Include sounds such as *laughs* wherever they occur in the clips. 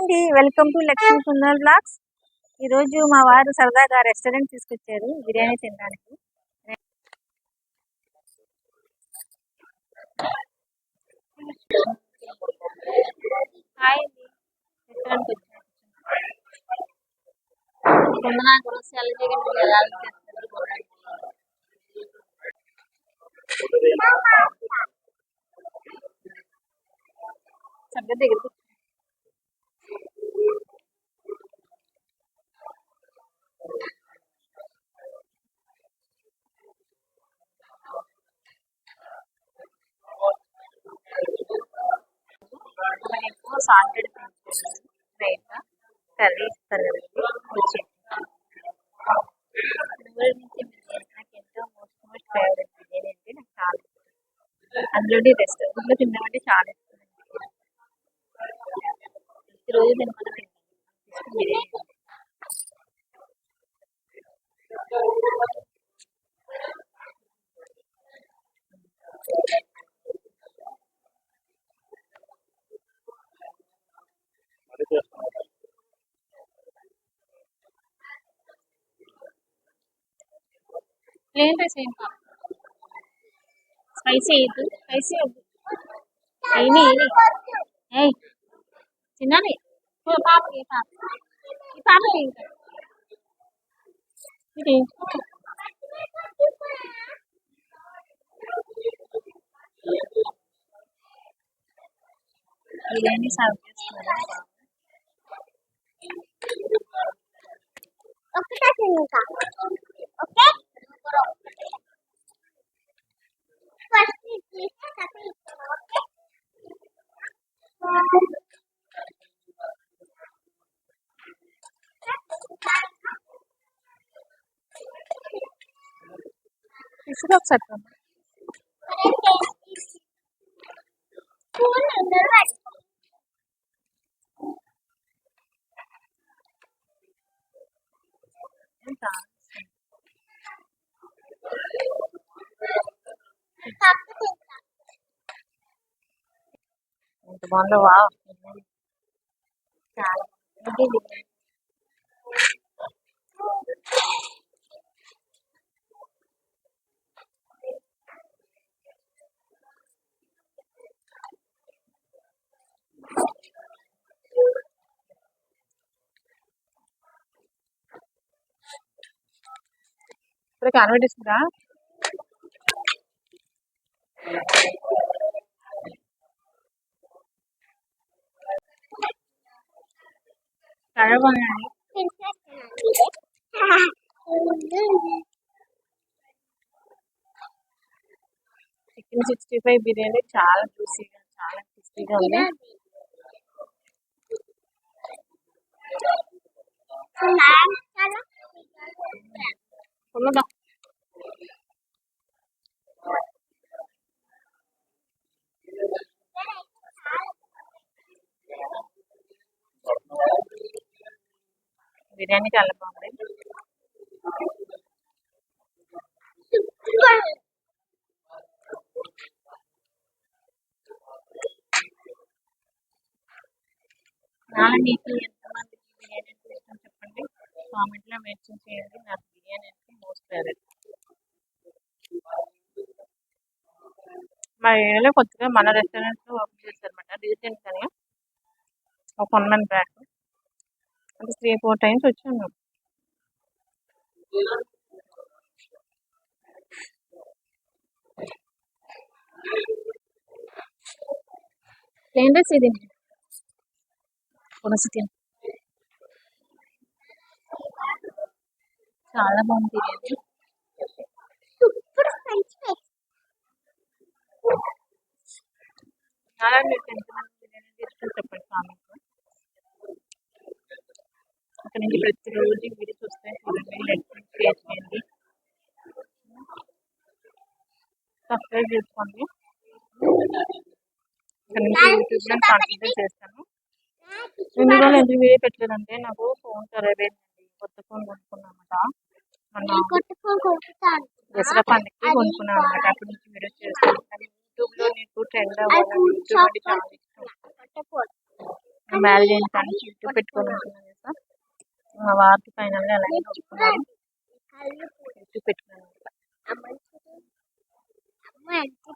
అండి welcome to Lakshmi Sundar blogs ఈరోజు మా వారు సరదాగా రెస్టారెంట్ తీసుకొచ్చారు బిర్యానీ తినడానికి హాయ్ అండి రెస్టారెంట్కి వచ్చాను చక్కగా దగ్గరికి సాల్టెడ్ రైతా కర్రీ ఇస్తారు కదండి నాకు ఎంతో మోస్ట్ మోస్ట్ ఫేవరెట్ బిర్యానీ అంటే నాకు చాలా ఇష్టం అందులోని రెస్టారెంట్లో అంటే చాలా ఇష్టం ప్రతిరోజు తింటాను ప్లేన్ రైస్ ఏం స్పైసీ వేయద్దు స్పైసీ వద్దు ఏమి ఏయ్ చిన్నది ఓ పాపకి ఈ పాప. ఈ పాప ఇంకా ఇది బిర్యానీ సర్వ్ చేస్తున్నారు 없으니까. 오케이? 맛있지? 같이 있어, 오케이? 수박 사탕. ఎంత? కప్పు తింటా ఎంత బాగుందో వా చాలా ఇప్పుడు కనబడిస్తుందా చాలా చికెన్ సిక్స్టీ ఫైవ్ బిర్యానీ చాలా జ్యూసీగా చాలా టేస్టీగా ఉంది. బిర్యానీ చాలా బాగుంది నాలా మీకు ఎంతమందికి బిర్యానీ అంటే ఇష్టం చెప్పండి. కామెంట్లో మెన్షన్ చేయండి. నాకు బిర్యానీ అంటే మోస్ట్ ఫేవరెట్. మా ఏరియాలో కొత్తగా మన రెస్టారెంట్లో ఓపెన్ చేశారన్నమాట. రీసెంట్ గానే ఒక వన్ మంత్ బ్యాక్. అంటే త్రీ ఫోర్ టైమ్స్ వచ్చాను. ప్లేన్ రైస్ ఇది? చాలా బాగుంది బిర్యానీ చాలా మీకు ఎంతమంది బిర్యానీ తీసుకొని చెప్పండి కామెంట్లో అక్కడ నుంచి ప్రతిరోజు వీడియోస్ వస్తాయి చూడండి లైక్ షేర్ చేయండి సబ్స్క్రైబ్ చేసుకోండి. యూట్యూబ్లో కాన్సన్ట్రేట్ చేస్తాను. ఎన్ని రోజులు ఎందుకు వీడియో పెట్టలేదంటే నాకు ఫోన్ ఖరాబ్ అయిందండి కొత్త ఫోన్ కొట్టుతాను దసరా పండుగకి కొనుక్కున్నాను అనమాట అప్పటి నుంచి వీడియోస్ చేస్తాను. కానీ యూట్యూబ్లో నీకు ట్రెండ్ అవ్వాలని యూట్యూబ్ అంటే చాలా ఇష్టం. మ్యారేజ్ అయిన కానీ చుట్టూ పెట్టుకొని ఉంటున్నాను. కదా మా వారికి ఫైనల్గా అలాగే ఒప్పుకున్నారు కళ్ళు చుట్టూ పెట్టుకున్నాను అమ్మ చూడు.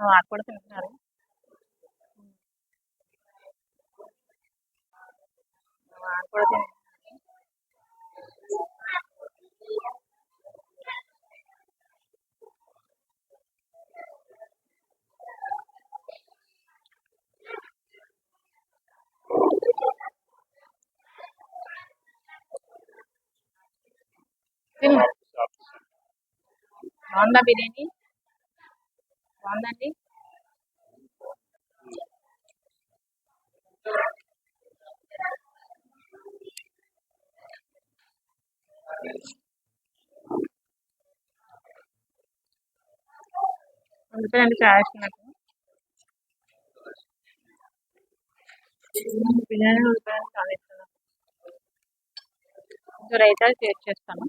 మా కూడా తింటున్నారు. కూడా తింటున్నారు తిను బాగుందా బిర్యానీ. బాగుందండి అందుకేనండి చాలా ఇష్టం బిర్యానీ ఉల్లిపాయలు చాలా ఇష్టం నాకు. రైతా షేర్ చేస్తాను.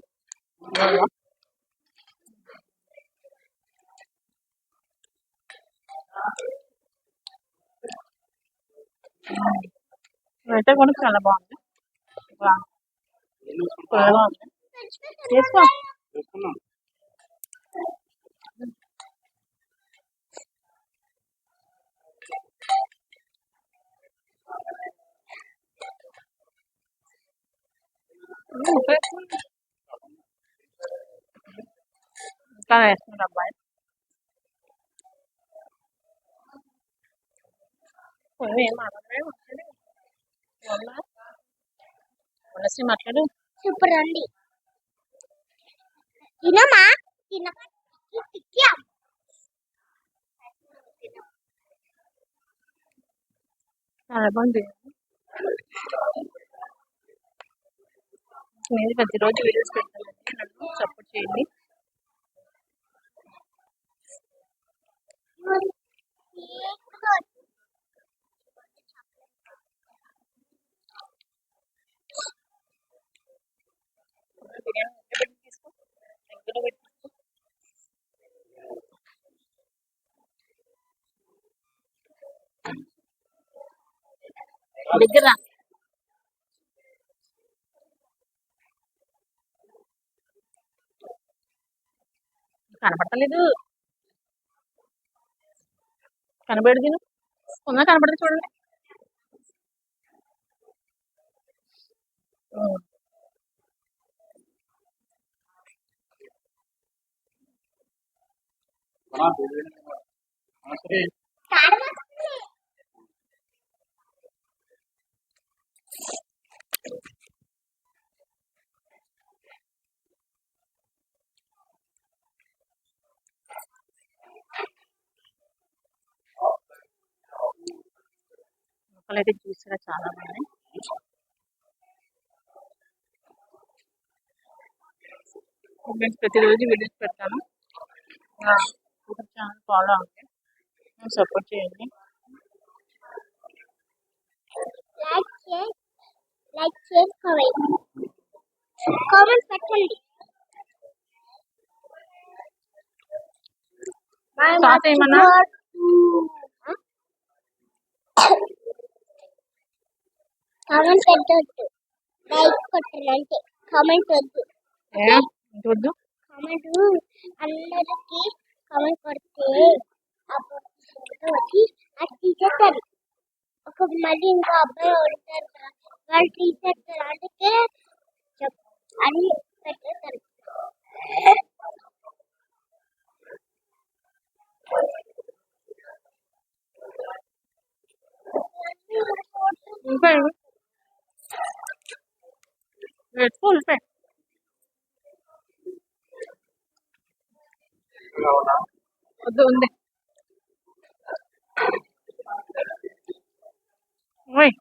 రైతా కూడా చాలా బాగుంది. ఉంది ఉమ్, ఉప్పు మాట్లాడు. సూపర్ అండి తినమా తిక్కా చాలా బాగుంది నేను ప్రతిరోజు వీడియోస్ పెడతానండి నన్ను సపోర్ట్ చేయండి. దగ్గర పెట్టి తీసుకో. దగ్గర రా. కనపడతలేదు కనబడి తిను ఉందా కనపడదు చూడండి మొక్కలైతే అయితే చూసారా చాలా బాగున్నాయి ప్రతిరోజు వీడియోస్ పెడతాను. ఛానల్ ఫాలో అవ్వండి. సపోర్ట్ చేయండి. లైక్ చేసి లైక్ చేసుకోవాలి. కామెంట్ పెట్టండి. సాస్ ఏమన్నా? కామెంట్ పెట్టద్దు. లైక్ కొట్టండి అంతే. కామెంట్ వద్దు. ఏ? ఇంత వద్దు? కామెంట్ అందరికి కామెంట్ కొడితే అప్పుడు ఫోటో వచ్చి అది తీసేస్తారు ఒక మళ్ళీ ఇంకో అబ్బాయి ఓడతారు కదా, వాళ్ళు తీసేస్తారు అందుకే చెప్ అని పెట్టేస్తారు ఇంకా ఇవ్వు. పెట్టుకో ఉల్లిపాయ వద్దు ఉంది ఓయ్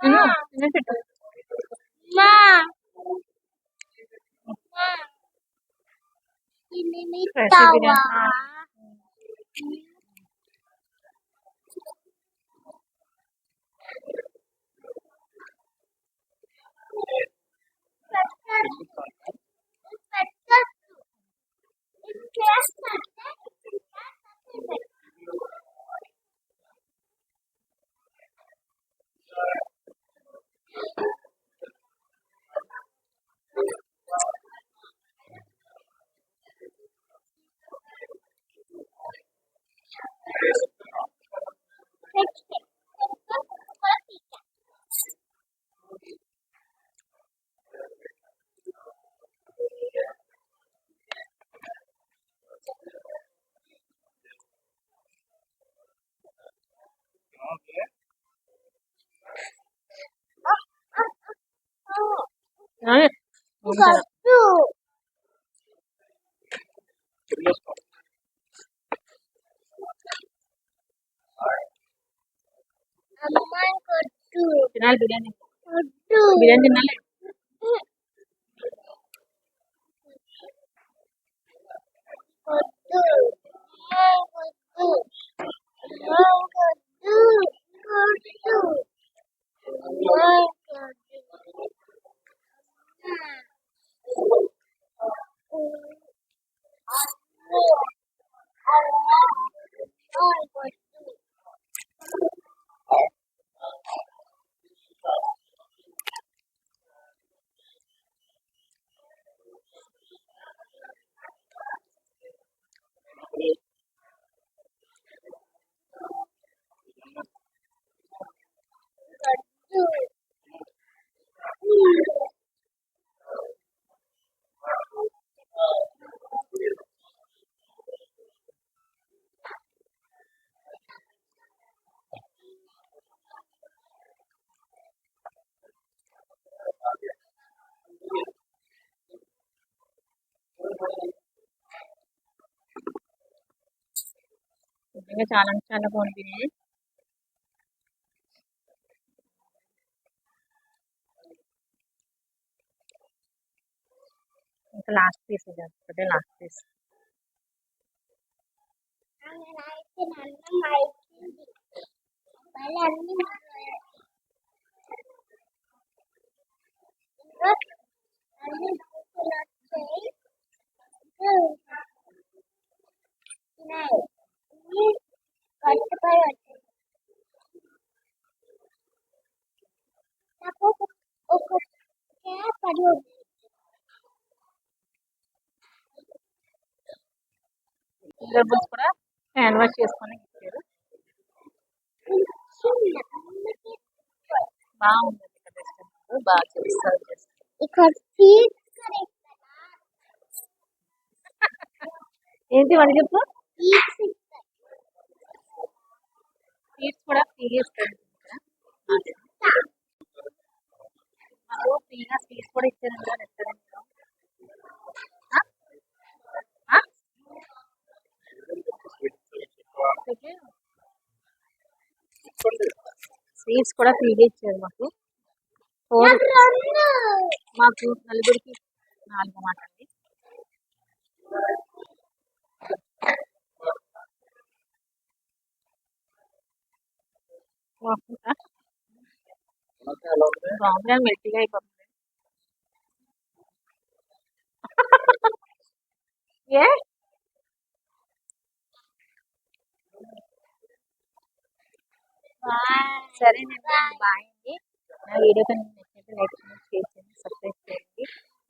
తిను, తినేసి పెట్టు. మా మా ఇది మీ Fresh తవా బిర్యానీ. తినాలి బిర్యానీ కొట్టు బిర్యానీ తినాలి కొట్టు 五、二、四、二、二、二、二。నిజంగా చాలా అంటే చాలా బాగుంది బిర్యానీ ఇంకా లాస్ట్ పీస్ ఇది ఒకటే లాస్ట్ పీస్ ఆయన అయితే నన్ను అయిపోయింది మళ్ళీ అన్ని మారాయి. ఇంకా అన్ని బుక్కులు వచ్చాయి ఇంకా ఉన్నాయి. ఇవి కట్టుపై వచ్చాయి నాకు ఒక- ఒక క్యాప్ పడి ఉంది డబ్బులు కూడా హ్యాండ్ వాష్ చేసుకొని ఇచ్చారు బాగుంది రెస్టారెంట్ బాగా చేస్తారు ఇక్కడ *laughs* ఏంటి వాడి చెప్పు సీట్స్ కూడా ఇస్తారు. మాకు ఫ్రీగా సీట్స్ కూడా ఇచ్చారు రెస్టారెంట్లో. సీట్స్ కూడా ఫ్రీగా ఇచ్చారు మాకు. ఫోర్ మాకు నలుగురికి నాలుగు మాట బాగుందా? అయిపోతుంది ఏ? సరేనండి బాయ్ అండి. నా వీడియో కనుక నచ్చినట్టు లైక్ చేయండి షేర్ చేయండి సబ్స్క్రైబ్ చేయండి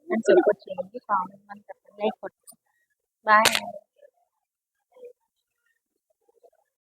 అండ్ సపోర్ట్ చేయండి కామెంట్ అని చెప్పండి లైక్ కొట్టండి. బాయ్ అండి.